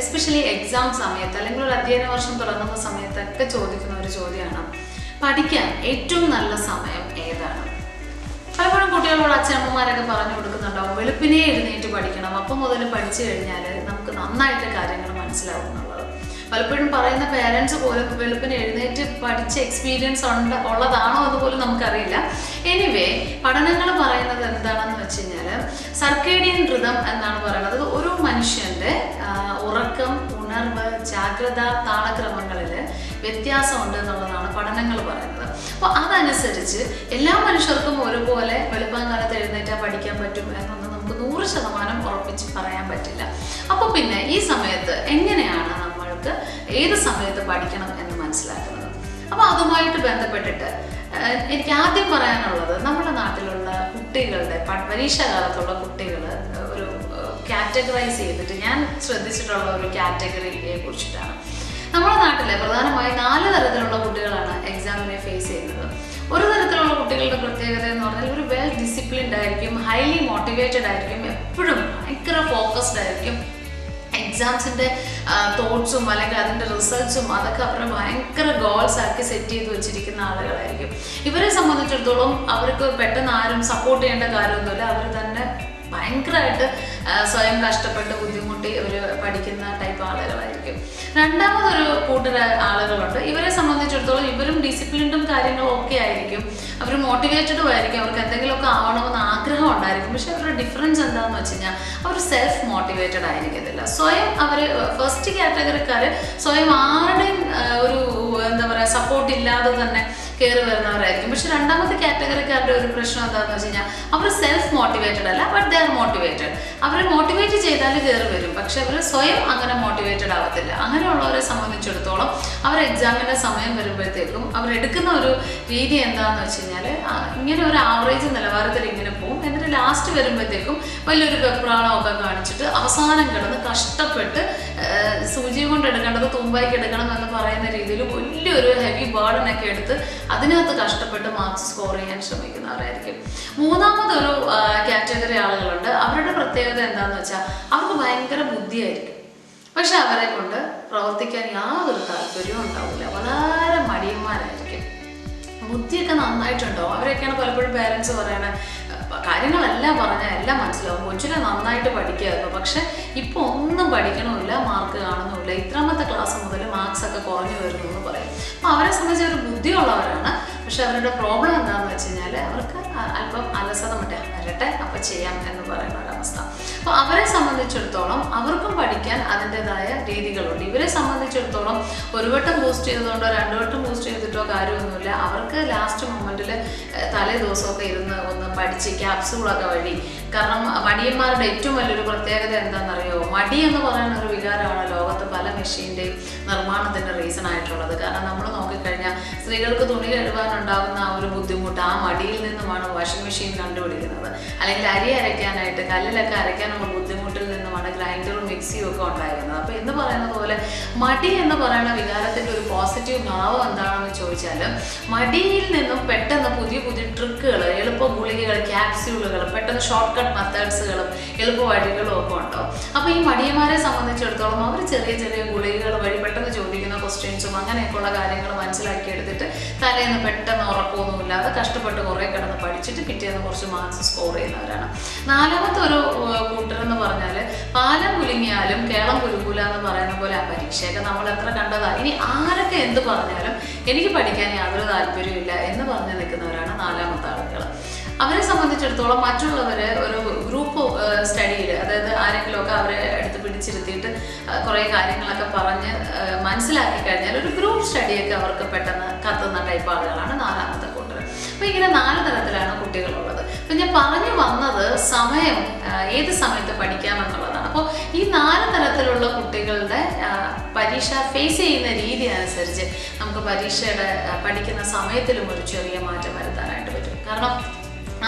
Especially exam സമയത്ത് അല്ലെങ്കിൽ ഒരു അധ്യയന വർഷം തുടങ്ങുന്ന സമയത്തൊക്കെ ചോദിക്കുന്ന ഒരു ചോദ്യമാണ്. പഠിക്കാൻ ഏറ്റവും നല്ല സമയം ഏതാണ്? പലപ്പോഴും കുട്ടികളോട് അച്ഛനമ്മമാരൊക്കെ പറഞ്ഞു കൊടുക്കുന്നുണ്ടാവും വെളുപ്പിനെ എഴുന്നേറ്റ് പഠിക്കണം. അപ്പം മുതൽ പഠിച്ചു കഴിഞ്ഞാൽ നമുക്ക് നന്നായിട്ട് കാര്യങ്ങൾ മനസ്സിലാവും എന്നുള്ളത് പലപ്പോഴും പറയുന്ന പേരൻസ് പോലും വെളുപ്പിന് എഴുന്നേറ്റ് പഠിച്ച എക്സ്പീരിയൻസ് ഉണ്ട് ഉള്ളതാണോ എന്ന് പോലും നമുക്കറിയില്ല. എനിവേ പഠനങ്ങൾ പറയുന്നത് എന്താണെന്ന് വെച്ച് കഴിഞ്ഞാൽ സർക്കേഡിയൻ ഋതം എന്നാണ് പറയുന്നത്. ഒരു മനുഷ്യന്റെ ഉറക്കം ഉണർവ് ജാഗ്രത താളക്രമങ്ങളിൽ വ്യത്യാസമുണ്ട് എന്നുള്ളതാണ് പഠനങ്ങൾ പറയുന്നത്. അപ്പോൾ അതനുസരിച്ച് എല്ലാ മനുഷ്യർക്കും ഒരുപോലെ വെളുപ്പാങ്കാലത്ത് എഴുന്നേറ്റാൽ പഠിക്കാൻ പറ്റും എന്നൊന്നും നമുക്ക് നൂറ് ശതമാനം ഉറപ്പിച്ച് പറയാൻ പറ്റില്ല. അപ്പോൾ പിന്നെ ഈ സമയത്ത് എങ്ങനെയാണ് നമ്മൾക്ക് ഏത് സമയത്ത് പഠിക്കണം എന്ന് മനസ്സിലാക്കുന്നത്? അപ്പോൾ അതുമായിട്ട് ബന്ധപ്പെട്ടിട്ട് എനിക്ക് ആദ്യം പറയാനുള്ളത് നമ്മുടെ നാട്ടിലുള്ള കുട്ടികളുടെ പരീക്ഷാകാലത്തുള്ള കുട്ടികൾ കാറ്റഗറൈസ് ചെയ്തിട്ട് ഞാൻ ശ്രദ്ധിച്ചിട്ടുള്ള ഒരു കാറ്റഗറിയെ കുറിച്ചിട്ടാണ്. നമ്മുടെ നാട്ടിലെ പ്രധാനമായും നാല് തരത്തിലുള്ള കുട്ടികളാണ് എക്സാമിനെ ഫേസ് ചെയ്യുന്നത്. ഒരു തരത്തിലുള്ള കുട്ടികളുടെ പ്രത്യേകത എന്ന് പറഞ്ഞാൽ ഒരു വെൽ ഡിസിപ്ലിൻഡ് ആയിരിക്കും ഹൈലി മോട്ടിവേറ്റഡ് ആയിരിക്കും എപ്പോഴും ഭയങ്കര ഫോക്കസ്ഡ് ആയിരിക്കും. എക്സാംസിന്റെ തോട്ട്സും അല്ലെങ്കിൽ അതിന്റെ റിസൾട്ട്സും അതൊക്കെ അവരുടെ ഭയങ്കര ഗോൾസ് ആക്കി സെറ്റ് ചെയ്ത് വെച്ചിരിക്കുന്ന ആളുകളായിരിക്കും. ഇവരെ സംബന്ധിച്ചിടത്തോളം അവർക്ക് പെട്ടെന്ന് ആരും സപ്പോർട്ട് ചെയ്യേണ്ട കാര്യമൊന്നുമില്ല. അവർ തന്നെ ഭയങ്കരമായിട്ട് സ്വയം കഷ്ടപ്പെട്ട് ബുദ്ധിമുട്ടി ഒരു പഠിക്കുന്ന ടൈപ്പ് ആളുകളായിരിക്കും. രണ്ടാമതൊരു കൂട്ടർ ആളുകളുണ്ട്. ഇവരെ സംബന്ധിച്ചിടത്തോളം ഇവരും ഡിസിപ്ലിൻഡും കാര്യങ്ങളും ഒക്കെ ആയിരിക്കും. അവർ മോട്ടിവേറ്റഡും ആയിരിക്കും. അവർക്ക് എന്തെങ്കിലുമൊക്കെ ആവണമെന്ന് ആഗ്രഹം ഉണ്ടായിരിക്കും. പക്ഷെ അവരുടെ ഡിഫറൻസ് എന്താണെന്ന് വെച്ച് കഴിഞ്ഞാൽ അവർ സെൽഫ് മോട്ടിവേറ്റഡ് ആയിരിക്കത്തില്ല. സ്വയം അവർ ഫസ്റ്റ് കാറ്റഗറിക്കാർ സ്വയം ആരുടെയും ഒരു എന്താ പറയുക സപ്പോർട്ട് ഇല്ലാതെ തന്നെ കയറി വരുന്നവരായിരിക്കും പക്ഷെ രണ്ടാമത്തെ കാറ്റഗറിക്കാരുടെ ഒരു പ്രശ്നം എന്താണെന്ന് വെച്ച് കഴിഞ്ഞാൽ അവർ സെൽഫ് മോട്ടിവേറ്റഡ് അല്ല ബട്ട് ദേ ആർ മോട്ടിവേറ്റഡ് അവരെ മോട്ടിവേറ്റ് ചെയ്താൽ കയറി വരും. പക്ഷെ അവർ സ്വയം അങ്ങനെ മോട്ടിവേറ്റഡ് ആവത്തില്ല. അങ്ങനെയുള്ളവരെ സംബന്ധിച്ചിടത്തോളം അവർ എക്സാമിന്റെ സമയം വരുമ്പോഴത്തേക്കും അവരെടുക്കുന്ന ഒരു രീതി എന്താണെന്ന് വെച്ച് കഴിഞ്ഞാൽ ഇങ്ങനെ ഒരു ആവറേജ് നിലവാരത്തിൽ ഇങ്ങനെ പോകും എന്നിട്ട് ലാസ്റ്റ് വരുമ്പോഴത്തേക്കും വലിയൊരു വെപ്രാളമൊക്കെ കാണിച്ചിട്ട് അവസാനം കിടന്ന് കഷ്ടപ്പെട്ട് സൂചി കൊണ്ട് എടുക്കേണ്ടത് തുമ്പായിക്ക് എടുക്കണം എന്ന് പറയുന്ന രീതിയിൽ വലിയൊരു ഹെവി ബേർഡനൊക്കെ എടുത്ത് അതിനകത്ത് കഷ്ടപ്പെട്ട് മാർക്സ് സ്കോർ ചെയ്യാൻ ശ്രമിക്കുന്നവരായിരിക്കും. മൂന്നാമതൊരു കാറ്റഗറി ആളുകളുണ്ട്. അവരുടെ പ്രത്യേകത എന്താണെന്ന് വെച്ചാൽ അവർക്ക് ഭയങ്കര ബുദ്ധിയായിരിക്കും. പക്ഷെ അവരെ കൊണ്ട് പ്രവർത്തിക്കാൻ യാതൊരു താല്പര്യവും ഉണ്ടാവില്ല. വളരെ മടിയന്മാരായിരിക്കും. ബുദ്ധിയൊക്കെ നന്നായിട്ടുണ്ടാവും അവരൊക്കെയാണ് പലപ്പോഴും പേരൻസ് പറയണത് "അഹ് കാര്യങ്ങളെല്ലാം പറഞ്ഞാൽ എല്ലാം മനസ്സിലാവും. കൊച്ചിനെ നന്നായിട്ട് പഠിക്കുമായിരുന്നു പക്ഷെ ഇപ്പോൾ ഒന്നും പഠിക്കണമില്ല മാർക്ക് കാണുന്നുമില്ല. ഇത്രാമത്തെ ക്ലാസ് മുതൽ മാർക്സ് ഒക്കെ കുറഞ്ഞു വരുന്നു എന്ന് പറയും. അപ്പോൾ അവരെ സംബന്ധിച്ച് അവർ ബുദ്ധിയുള്ളവരാണ്. പക്ഷെ അവരുടെ പ്രോബ്ലം എന്താണെന്ന് വെച്ച് കഴിഞ്ഞാൽ അവർക്ക് വരട്ടെ അപ്പൊ ചെയ്യാം എന്ന് പറയുന്ന ഒരവസ്ഥ. അപ്പോൾ അവരെ സംബന്ധിച്ചിടത്തോളം അവർക്കും പഠിക്കാൻ അതിന്റെതായ രീതികളുണ്ട്. ഇവരെ സംബന്ധിച്ചിടത്തോളം ഒരു വട്ടം ബൂസ്റ്റ് ചെയ്തതുകൊണ്ടോ രണ്ടു വട്ടം ബൂസ്റ്റ് ചെയ്തിട്ടോ കാര്യമൊന്നുമില്ല. അവർക്ക് ലാസ്റ്റ് മൊമെന്റിൽ തലേ ദിവസമൊക്കെ ഇരുന്ന് ഒന്ന് പഠിച്ച് ക്യാപ്സൂളൊക്കെ വഴി. കാരണം മടിയന്മാരുടെ ഏറ്റവും വലിയൊരു പ്രത്യേകത എന്താണെന്നറിയോ? മടി എന്ന് പറയുന്ന ഒരു വികാരമാണ് ലോകത്ത് പല മെഷീന്റെയും നിർമ്മാണത്തിന്റെ റീസൺ ആയിട്ടുള്ളത്. കാരണം നമ്മൾ നോക്കിക്കഴിഞ്ഞാൽ സ്ത്രീകൾക്ക് തുണി കഴുകാനുണ്ടാകുന്ന ആ ഒരു ബുദ്ധിമുട്ട് ആ മടിയിൽ നിന്നുമാണ് വാഷിംഗ് മെഷീൻ കണ്ടുപിടിക്കുന്നത്. അല്ലെങ്കിൽ അരി അരയ്ക്കാനായിട്ട് കല്ലിലൊക്കെ അരയ്ക്കാനുള്ള ബുദ്ധിമുട്ടിൽ നിന്നുമാണ് ഗ്രൈൻഡറും മിക്സിയും ഒക്കെ ഉണ്ടായിരുന്നത്. അപ്പോൾ എന്ന് പറയുന്നത് പോലെ മടി എന്ന് പറയുന്ന വികാരത്തിന്റെ ഒരു പോസിറ്റീവ് ഭാവം എന്താണെന്ന് ചോദിച്ചാൽ മടിയിൽ നിന്നും പെട്ടെന്ന് പുതിയ പുതിയ ട്രിക്കുകൾ എളുപ്പ ഗുളികകൾ ക്യാപ്സ്യൂളുകൾ പെട്ടെന്ന് ഷോർട്ട് കട്ട് മെത്തേഡ്സുകളും എളുപ്പ വഴികളും ഒക്കെ ഉണ്ടാവും അപ്പോൾ ഈ മടിയന്മാരെ സംബന്ധിച്ചിടത്തോളം അവർ ചെറിയ ചെറിയ ഗുളികകൾ വഴി പെട്ടെന്ന് ക്വസ്റ്റ്യൻസും അങ്ങനെയൊക്കെയുള്ള കാര്യങ്ങൾ മനസ്സിലാക്കി എടുത്തിട്ട് തലേന്ന് പെട്ടെന്ന് ഉറക്കമൊന്നുമില്ലാതെ കഷ്ടപ്പെട്ട് കുറേ കിടന്ന് പഠിച്ചിട്ട് പിറ്റേന്ന് കുറച്ച് മാർക്സ് സ്കോർ ചെയ്യുന്നവരാണ്. നാലാമത്തെ ഒരു കൂട്ടരെന്ന് പറഞ്ഞാൽ പാലം കുലുങ്ങിയാലും കേളം കുലുങ്ങൂല എന്ന് പറയുന്ന പോലെ ആ പരീക്ഷയൊക്കെ നമ്മൾ എത്ര കണ്ടതാണ് ഇനി ആരൊക്കെ എന്ത് പറഞ്ഞാലും എനിക്ക് പഠിക്കാൻ യാതൊരു താല്പര്യമില്ല എന്ന് പറഞ്ഞ് നിൽക്കുന്നവരാണ് നാലാമത്തെ ആളുകൾ അവരെ സംബന്ധിച്ചിടത്തോളം മറ്റുള്ളവർ ഒരു ഗ്രൂപ്പ് സ്റ്റഡിയിൽ അതായത് ആരെങ്കിലുമൊക്കെ അവരെ പിടിച്ചിരുത്തിയിട്ട് കുറേ കാര്യങ്ങളൊക്കെ പറഞ്ഞ് മനസ്സിലാക്കി കഴിഞ്ഞാൽ ഒരു ഗ്രൂപ്പ് സ്റ്റഡിയൊക്കെ അവർക്ക് പെട്ടെന്ന് കത്തുന്ന ടൈപ്പ് ആളുകളാണ് നാലാമത്തെ കൂട്ടർ. അപ്പോൾ ഇങ്ങനെ നാല് തരത്തിലാണ് കുട്ടികളുള്ളത്. അപ്പം ഞാൻ പറഞ്ഞു വന്നത് സമയം ഏത് സമയത്ത് പഠിക്കാമെന്നുള്ളതാണ്. അപ്പോൾ ഈ നാല് തരത്തിലുള്ള കുട്ടികളുടെ പരീക്ഷ ഫേസ് ചെയ്യുന്ന രീതി അനുസരിച്ച് നമുക്ക് പരീക്ഷയുടെ പഠിക്കുന്ന സമയത്തിലും ഒരു ചെറിയ മാറ്റം വരുത്താനായിട്ട് പറ്റും. കാരണം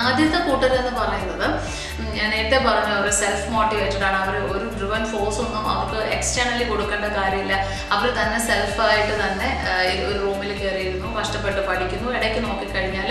ആദ്യത്തെ കൂട്ടർ എന്ന് പറയുന്നത് ഞാൻ നേരത്തെ പറഞ്ഞ അവർ സെൽഫ് മോട്ടിവേറ്റഡ് ആണ്. അവർ ഒരു ഡ്രിവൻ ഫോഴ്സ് ഒന്നും അവർക്ക് എക്സ്റ്റേണലി കൊടുക്കേണ്ട കാര്യമില്ല. അവർ തന്നെ സെൽഫായിട്ട് തന്നെ ഒരു റൂമിൽ കയറിയിരുന്നു കഷ്ടപ്പെട്ട് പഠിക്കുന്നു. ഇടയ്ക്ക് നോക്കിക്കഴിഞ്ഞാൽ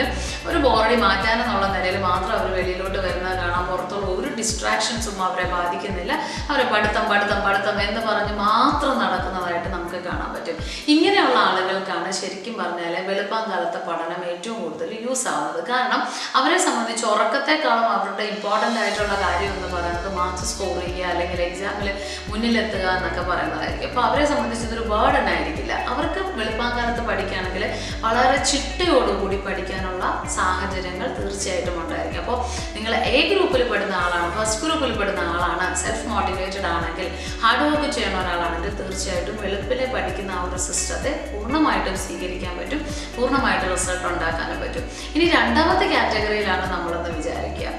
ഒരു ബോറടി മാറ്റാനെന്നുള്ള നിലയിൽ മാത്രം അവർ വെളിയിലോട്ട് വരുന്നത് കാണാം പുറത്തുള്ള ഒരു ഡിസ്ട്രാക്ഷൻസും അവരെ ബാധിക്കുന്നില്ല. അവരെ പഠിത്തം പഠിത്തം പഠിത്തം എന്ന് പറഞ്ഞ് മാത്രം നടക്കുന്നതായിട്ട് നമുക്ക് കാണാൻ പറ്റും. ഇങ്ങനെയുള്ള ആളുകൾക്കാണ് ശരിക്കും പറഞ്ഞാൽ വെളുപ്പം കാലത്തെ പഠനം ഏറ്റവും കൂടുതൽ യൂസ് ആവുന്നത്. കാരണം അവരെ സംബന്ധിച്ച് ഉറക്കത്തെക്കാളും അവരുടെ ഇമ്പോർട്ടന്റ് ആയിട്ടുള്ള കാര്യം എന്ന് പറയുന്നത് മാർക്സ് സ്കോർ ചെയ്യുക അല്ലെങ്കിൽ എക്സാമിൽ മുന്നിലെത്തുക എന്നൊക്കെ പറയുന്നതായിരിക്കും. അപ്പോൾ അവരെ സംബന്ധിച്ച് ഇതൊരു ബേർഡൻ ആയിരിക്കില്ല അവർക്ക് വെളുപ്പം കാലത്ത് പഠിക്കുകയാണെങ്കിൽ വളരെ ചിട്ടയോടുകൂടി പഠിക്കാനുള്ള സാഹചര്യങ്ങൾ തീർച്ചയായിട്ടും ഉണ്ടായിരിക്കും. അപ്പോൾ നിങ്ങൾ എ ഗ്രൂപ്പിൽ പെടുന്ന ആളാണ് ഫസ്റ്റ് ഗ്രൂപ്പിൽ പെടുന്ന ആളാണ് സെൽഫ് മോട്ടിവേറ്റഡ് ആണെങ്കിൽ ഹാർഡ് വർക്ക് ചെയ്യുന്ന ഒരാളാണെങ്കിൽ തീർച്ചയായിട്ടും വെളുപ്പിലെ പഠിക്കുന്ന ആ ഒരു സിസ്റ്റത്തെ പൂർണമായിട്ടും സ്വീകരിക്കാൻ പറ്റും പൂർണമായിട്ട് റിസൾട്ട് ഉണ്ടാക്കാനും പറ്റും. ഇനി രണ്ടാമത്തെ കാറ്റഗറിയിലാണ് നമ്മളെന്ന് വിചാരിക്കുക.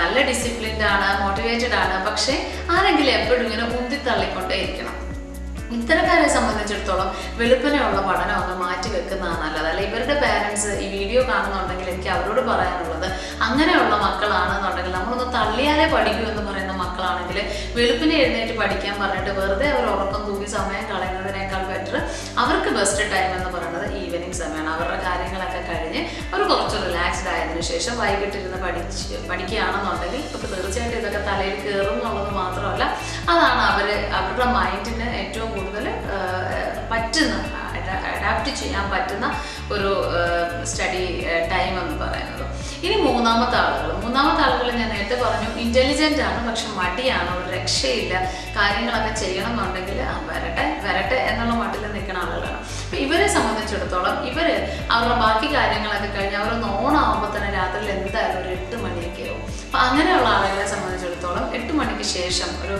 നല്ല ഡിസിപ്ലിൻഡ് ആണ് മോട്ടിവേറ്റഡ് ആണ് പക്ഷേ ആരെങ്കിലും എപ്പോഴും ഇങ്ങനെ ഉന്തിത്തള്ളിക്കൊണ്ടേ ഇരിക്കണം ഇത്തരക്കാരെ സംബന്ധിച്ചിടത്തോളം വെളുപ്പിനെയുള്ള പഠനം ഒന്ന് മാറ്റി വെക്കുന്നതാണ് നല്ലത്. അല്ല ഇവരുടെ പാരൻസ് ഈ വീഡിയോ കാണുന്നുണ്ടെങ്കിൽ എനിക്ക് അവരോട് പറയാനുള്ളത് അങ്ങനെയുള്ള മക്കളാണെന്നുണ്ടെങ്കിൽ നമ്മളൊന്ന് തള്ളിയാലേ പഠിക്കൂ എന്ന് പറയുന്ന മക്കളാണെങ്കിൽ വെളുപ്പിനെ എഴുന്നേറ്റ് പഠിക്കാൻ പറഞ്ഞിട്ട് വെറുതെ അവർ ഉറക്കം തൂക്കി സമയം കളയുന്നതിനേക്കാൾ ബെറ്റർ അവർക്ക് ബെസ്റ്റ് ടൈം എന്ന് പറയുന്നത് ഈവനിങ് സമയമാണ്. അവരുടെ കാര്യങ്ങളൊക്കെ കഴിഞ്ഞ് അവർ കുറച്ച് റിലാക്സ്ഡ് ആയതിനു ശേഷം വൈകിട്ടിരുന്ന് പഠിച്ച് പഠിക്കുകയാണെന്നുണ്ടെങ്കിൽ ഇപ്പോൾ തീർച്ചയായിട്ടും ഇതൊക്കെ തലയിൽ കയറും എന്നുള്ളത് മാത്രമല്ല അതാണ് അവർ അവരുടെ മൈൻഡിന് ഏറ്റവും കൂടുതൽ പറ്റുന്ന അഡാപ്റ്റ് ചെയ്യാൻ പറ്റുന്ന ഒരു സ്റ്റഡി ടൈം എന്ന് പറയുന്നത്. ഇനി മൂന്നാമത്തെ ആളുകൾ. മൂന്നാമത്തെ ആളുകൾ ഞാൻ നേരത്തെ പറഞ്ഞു ഇന്റലിജന്റ് ആണ് പക്ഷെ മടിയാണ് ഒരു രക്ഷയില്ല. കാര്യങ്ങളൊക്കെ ചെയ്യണം എന്നുണ്ടെങ്കിൽ വരട്ടെ വരട്ടെ എന്നുള്ള മട്ടിൽ നിൽക്കുന്ന ആളുകളാണ്. അപ്പം ഇവരെ സംബന്ധിച്ചിടത്തോളം ഇവർ അവരുടെ ബാക്കി കാര്യങ്ങളൊക്കെ കഴിഞ്ഞ് അവർ ഓണാകുമ്പോൾ തന്നെ രാത്രിയിൽ എന്തായാലും ഒരു എട്ട് മണിയൊക്കെ അപ്പം അങ്ങനെയുള്ള ആളുകളെ സംബന്ധിച്ചിടത്തോളം എട്ട് മണിക്ക് ശേഷം ഒരു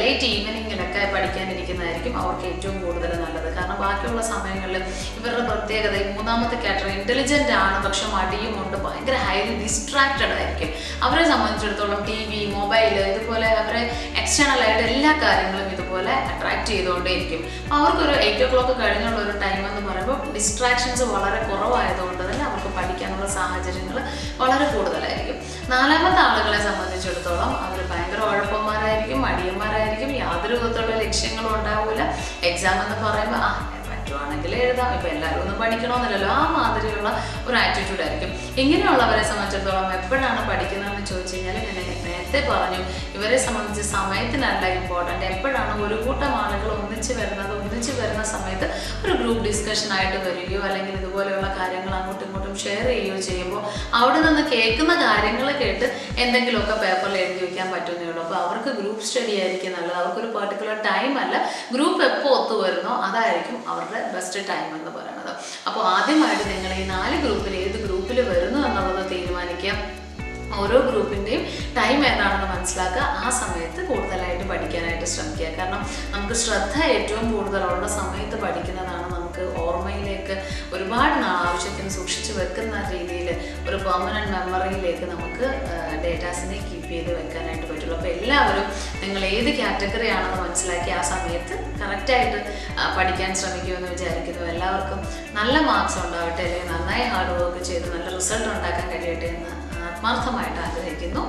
ലേറ്റ് ഈവനിങ്ങിലൊക്കെ പഠിക്കാനിരിക്കുന്നതായിരിക്കും അവർക്ക് ഏറ്റവും കൂടുതൽ നല്ലത്. കാരണം ബാക്കിയുള്ള സമയങ്ങളിൽ ഇവരുടെ പ്രത്യേകത മൂന്നാമത്തെ കാറ്റഗറി ഇന്റലിജന്റ് ആണ് പക്ഷെ മടിയും ഉണ്ട് ഭയങ്കര ഹൈലി ഡിസ്ട്രാക്റ്റഡ് ആയിരിക്കും. അവരെ സംബന്ധിച്ചിടത്തോളം ടി വി മൊബൈൽ ഇതുപോലെ അവരെ എക്സ്റ്റേണൽ ആയിട്ട് എല്ലാ കാര്യങ്ങളും ഇതുപോലെ അട്രാക്ട് ചെയ്തുകൊണ്ടേയിരിക്കും. അവർക്കൊരു എയ്റ്റ് ഒ ക്ലോക്ക് കഴിഞ്ഞുള്ള ഒരു ടൈം എന്ന് പറയുമ്പോൾ ഡിസ്ട്രാക്ഷൻസ് വളരെ കുറവായതുകൊണ്ട് തന്നെ അവർക്ക് പഠിക്കാനുള്ള സാഹചര്യങ്ങൾ വളരെ കൂടുതലായിരിക്കും. നാലാമത്തെ ആളുകളെ സംബന്ധിച്ചിടത്തോളം അവർ ഭയങ്കര ഉഴപ്പന്മാരായിരിക്കും മടിയന്മാരായിരിക്കും യാതൊരു വിധത്തിലുള്ള ലക്ഷ്യങ്ങളും ഉണ്ടാവില്ല എക്സാം എന്ന് പറയുമ്പോൾ ആ പറ്റുവാണെങ്കിൽ എഴുതാം. ഇപ്പം എല്ലാവരും ഒന്നും പഠിക്കണമെന്നില്ലല്ലോ ആ മാതിരിയുള്ള ഒരു ആറ്റിറ്റ്യൂഡ് ആയിരിക്കും. ഇങ്ങനെയുള്ളവരെ സംബന്ധിച്ചിടത്തോളം എപ്പോഴാണ് പഠിക്കുന്നതെന്ന് ചോദിച്ചു കഴിഞ്ഞാൽ ഞാൻ നേരത്തെ പറഞ്ഞു ഇവരെ സംബന്ധിച്ച് സമയത്തിനല്ല ഇമ്പോർട്ടന്റ് എപ്പോഴാണ് ഒരു കൂട്ടം ആളുകൾ ഒന്നിച്ച് വരുന്നത് ഒന്നിച്ച് വരുന്ന സമയത്ത് ഒരു ഗ്രൂപ്പ് ഡിസ്കഷൻ ആയിട്ട് വരികയോ അല്ലെങ്കിൽ ഇതുപോലെയുള്ള കാര്യങ്ങൾ അങ്ങോട്ടും ഇങ്ങോട്ടും ഷെയർ ചെയ്യുകയോ ചെയ്യുമ്പോൾ അവിടെ നിന്ന് കേൾക്കുന്ന കാര്യങ്ങൾ കേട്ട് എന്തെങ്കിലുമൊക്കെ പേപ്പറിൽ എഴുതി വയ്ക്കാൻ പറ്റുന്നേ ഉള്ളൂ. അപ്പോൾ അവർക്ക് ഗ്രൂപ്പ് സ്റ്റഡി ആയിരിക്കും നല്ലത്. അവർക്കൊരു പെർട്ടിക്കുലർ ടൈം അല്ല. ഗ്രൂപ്പ് എപ്പോൾ ഒത്തു വരുന്നോ അതായിരിക്കും അവരുടെ ബെസ്റ്റ് ടൈം എന്ന് പറയുന്നത്. അപ്പോൾ ആദ്യമായിട്ട് നിങ്ങൾ ഈ നാല് ഗ്രൂപ്പിൽ ഏത് ഗ്രൂപ്പിൽ വരുന്നു ഓരോ ഗ്രൂപ്പിന്റെയും ടൈം ഏതാണെന്ന് മനസ്സിലാക്കുക. ആ സമയത്ത് കൂടുതലായിട്ട് പഠിക്കാനായിട്ട് ശ്രമിക്കുക. കാരണം നമുക്ക് ശ്രദ്ധ ഏറ്റവും കൂടുതലുള്ള സമയത്ത് പഠിക്കുന്നതാണ് നമുക്ക് ഓർമ്മയിലേക്ക് ഒരുപാട് നാൾ ആവശ്യത്തിന് സൂക്ഷിച്ച് വെക്കുന്ന രീതിയിൽ ഒരു പെർമനന്റ് മെമ്മറിയിലേക്ക് നമുക്ക് ഡേറ്റാസിനെ കീപ്പ് ചെയ്ത് വെക്കാനായിട്ട് പറ്റുള്ളൂ. അപ്പോൾ എല്ലാവരും നിങ്ങൾ ഏത് കാറ്റഗറി ആണെന്ന് മനസ്സിലാക്കി ആ സമയത്ത് കറക്റ്റായിട്ട് പഠിക്കാൻ ശ്രമിക്കുമെന്ന് വിചാരിക്കുന്നു. എല്ലാവർക്കും നല്ല മാർക്സ് ഉണ്ടാവട്ടെ അല്ലെങ്കിൽ നന്നായി ഹാർഡ് വർക്ക് ചെയ്ത് നല്ല റിസൾട്ട് ഉണ്ടാക്കാൻ കഴിയട്ടെ എന്ന് ആത്മാർത്ഥമായിട്ട് ആഗ്രഹിക്കുന്നു.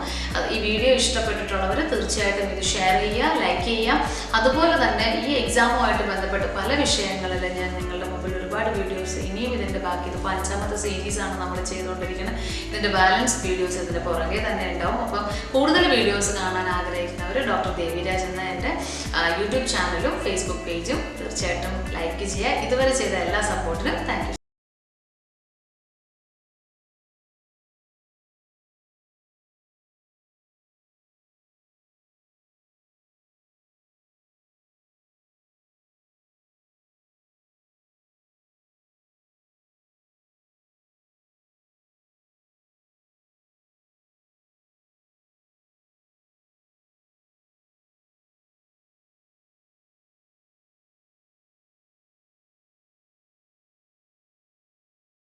ഈ വീഡിയോ ഇഷ്ടപ്പെട്ടിട്ടുള്ളവർ തീർച്ചയായിട്ടും ഇത് ഷെയർ ചെയ്യുക ലൈക്ക് ചെയ്യുക. അതുപോലെ തന്നെ ഈ എക്സാമുമായിട്ട് ബന്ധപ്പെട്ട് പല വിഷയങ്ങളിൽ ഞാൻ നിങ്ങളുടെ മുമ്പിൽ ഒരുപാട് വീഡിയോസ് ഇനിയും ഇതിന്റെ ബാക്കി ഇതിപ്പോൾ അഞ്ചാമത്തെ സീരീസാണ് നമ്മൾ ചെയ്തുകൊണ്ടിരിക്കുന്നത് ഇതിന്റെ ബാലൻസ് വീഡിയോസ് ഇതിന്റെ പുറകെ തന്നെ ഉണ്ടാവും. അപ്പം കൂടുതൽ വീഡിയോസ് കാണാൻ ആഗ്രഹിക്കുന്നവർ ഡോക്ടർ ദേവിരാജ് എന്ന എന്റെ യൂട്യൂബ് ചാനലും ഫേസ്ബുക്ക് പേജും തീർച്ചയായിട്ടും ലൈക്ക് ചെയ്യുക. ഇതുവരെ ചെയ്ത എല്ലാ സപ്പോർട്ടിനും താങ്ക്